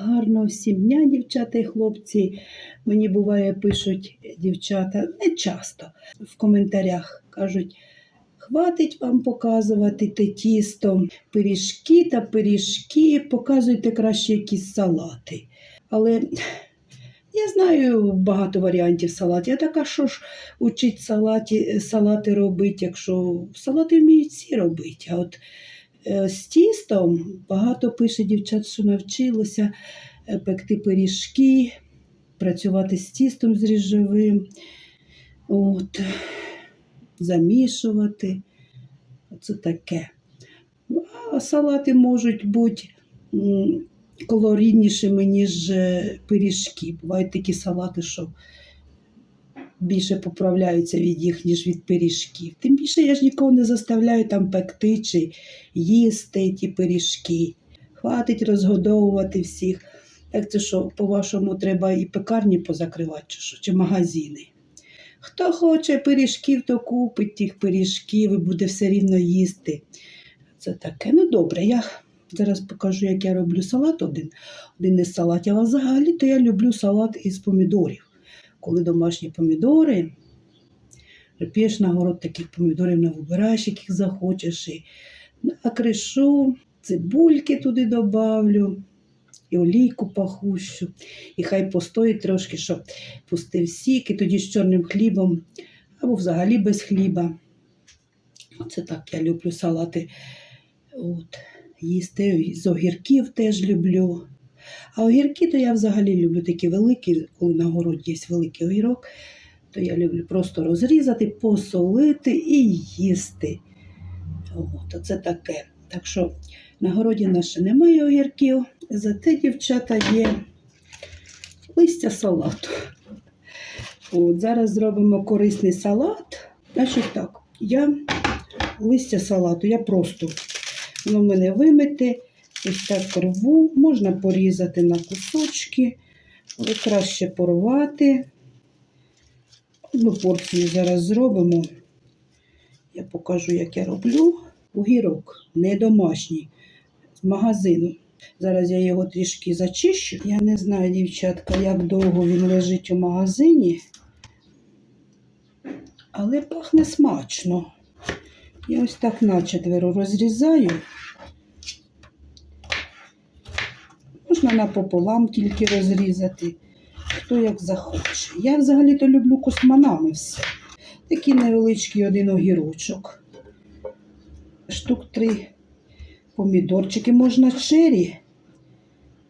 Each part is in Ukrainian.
Гарного всім дня, дівчата і хлопці. Мені буває, пишуть дівчата не часто в коментарях кажуть. Хватить вам показувати те тісто, пиріжки та пиріжки, показуйте краще якісь салати. Але я знаю багато варіантів салатів. Я така, що ж учить салаті, салати робити, якщо салати вміють всі робити. А от з тістом багато пише дівчат, що навчилося е, пекти пиріжки, працювати з тістом з ріжовим, от, замішувати. Оце таке. А салати можуть бути м, ніж е, пиріжки. Бувають такі салати, що більше поправляються від їх, ніж від пиріжків. Тим більше я ж нікого не заставляю там пекти чи їсти ті пиріжки. Хватить розгодовувати всіх. Так це що, по-вашому, треба і пекарні позакривати, чи що, чи магазини. Хто хоче пиріжків, то купить тих пиріжків і буде все рівно їсти. Це таке. Ну добре, я зараз покажу, як я роблю салат один. Один із салатів, а взагалі то я люблю салат із помідорів. Коли домашні помідори, п'єш на город таких помідорів, не вибираєш, яких захочеш. І накришу, цибульки туди добавлю, і олійку пахущу. І хай постоїть трошки, щоб пустив сік, і тоді з чорним хлібом, або взагалі без хліба. Оце так я люблю салати. От, їсти з огірків теж люблю. А огірки то я взагалі люблю такі великі, коли на городі є великий огірок, то я люблю просто розрізати, посолити і їсти. От, оце таке. Так що на городі наше немає огірків, зате, дівчата, є листя салату. От, зараз зробимо корисний салат. Значить так, я листя салату, я просто воно в мене вимите, ось так рву, можна порізати на кусочки, але краще порвати. Одну порцію зараз зробимо. Я покажу, як я роблю. Огірок не домашній, з магазину. Зараз я його трішки зачищу. Я не знаю, дівчатка, як довго він лежить у магазині, але пахне смачно. Я ось так начетверо розрізаю. Можна напополам тільки розрізати, хто як захоче. Я взагалі-то люблю косманами все. Такий невеличкий один огірочок. Штук три помідорчики. Можна чері,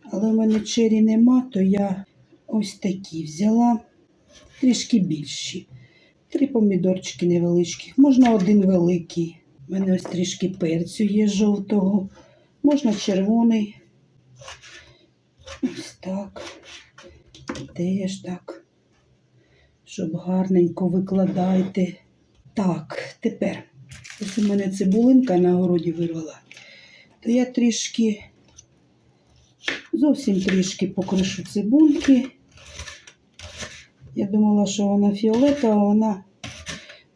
але в мене чері нема, то я ось такі взяла трішки більші. Три помідорчики невеличкі. Можна один великий. У мене ось трішки перцю є жовтого. Можна червоний. Ось так. Теж так. Щоб гарненько викладайте. Так, тепер. Ось у мене цибулинка на городі вирвала. То я трішки, зовсім трішки покришу цибульки. Я думала, що вона фіолетова, вона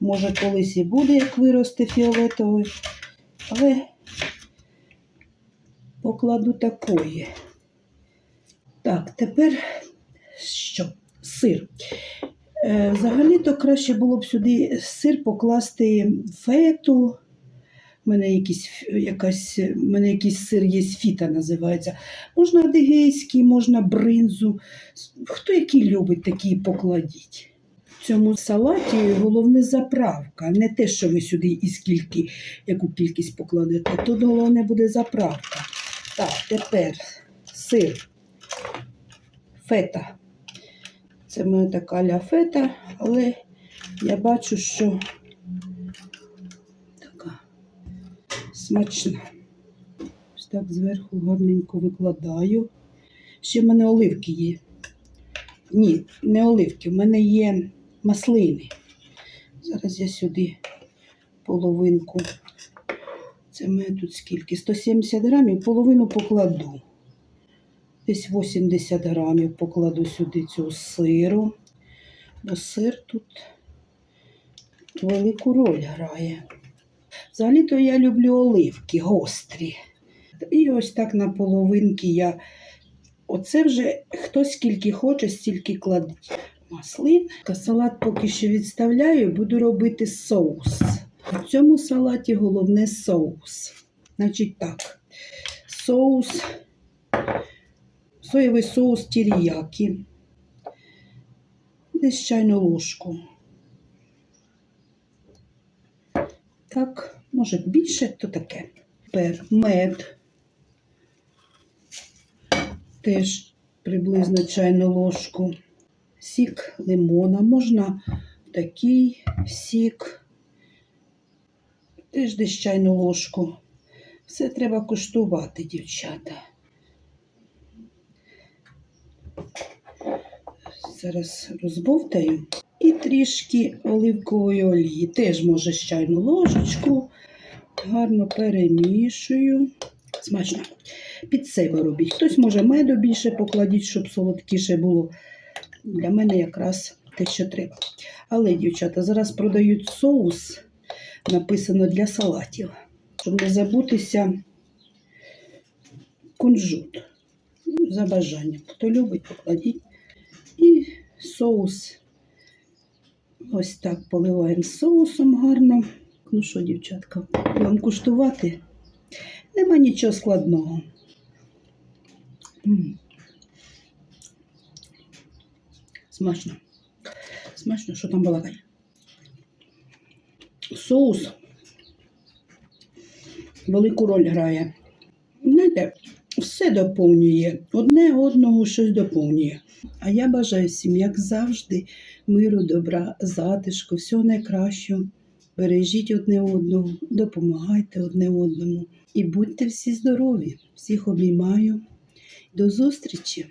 може колись і буде, як виросте фіолетовою. Але покладу такої. Так, тепер що? Сир. Е, Взагалі-то краще було б сюди сир покласти фету. У мене якийсь, якась, у мене якийсь сир є, фіта називається. Можна адигейський, можна бринзу. Хто який любить, такий покладіть. В цьому салаті головне заправка, не те, що ви сюди і скільки, яку кількість покладете. Тут головне буде заправка. Так, тепер сир. Фета. Це мене така ля фета, але я бачу, що така смачна. Ось так зверху гарненько викладаю. Ще в мене оливки є. Ні, не оливки, в мене є маслини. Зараз я сюди половинку. Це в мене тут скільки? 170 грамів, половину покладу. Десь 80 грамів покладу сюди цього сиру. Бо сир тут велику роль грає. Взагалі-то я люблю оливки гострі. І ось так на половинки я Оце вже хто скільки хоче, стільки кладіть. Маслин. Салат поки що відставляю, буду робити соус. В цьому салаті головне соус. Значить так, соус, соєвий соус тіріякі. Десь чайну ложку. Так, може більше, то таке. Тепер мед. Теж приблизно чайну ложку. Сік лимона. Можна такий сік. Теж десь чайну ложку. Все треба куштувати, дівчата. Зараз розбовтаю. І трішки оливкової олії. Теж може чайну ложечку. Гарно перемішую. Смачно. Під себе робіть. Хтось може меду більше покладіть, щоб солодкіше було. Для мене якраз те, що треба. Але, дівчата, зараз продають соус, написано для салатів. Щоб не забутися кунжут. За бажанням. Хто любить, покладіть. І соус. Ось так поливаємо соусом гарно. Ну що, дівчатка, вам куштувати? Нема нічого складного. Смачно. Смачно, що там балакає. Соус велику роль грає. Знаєте, все доповнює. Одне одного щось доповнює. А я бажаю всім, як завжди, миру, добра, затишку, всього найкращого. Бережіть одне одного, допомагайте одне одному. І будьте всі здорові. Всіх обіймаю. До зустрічі!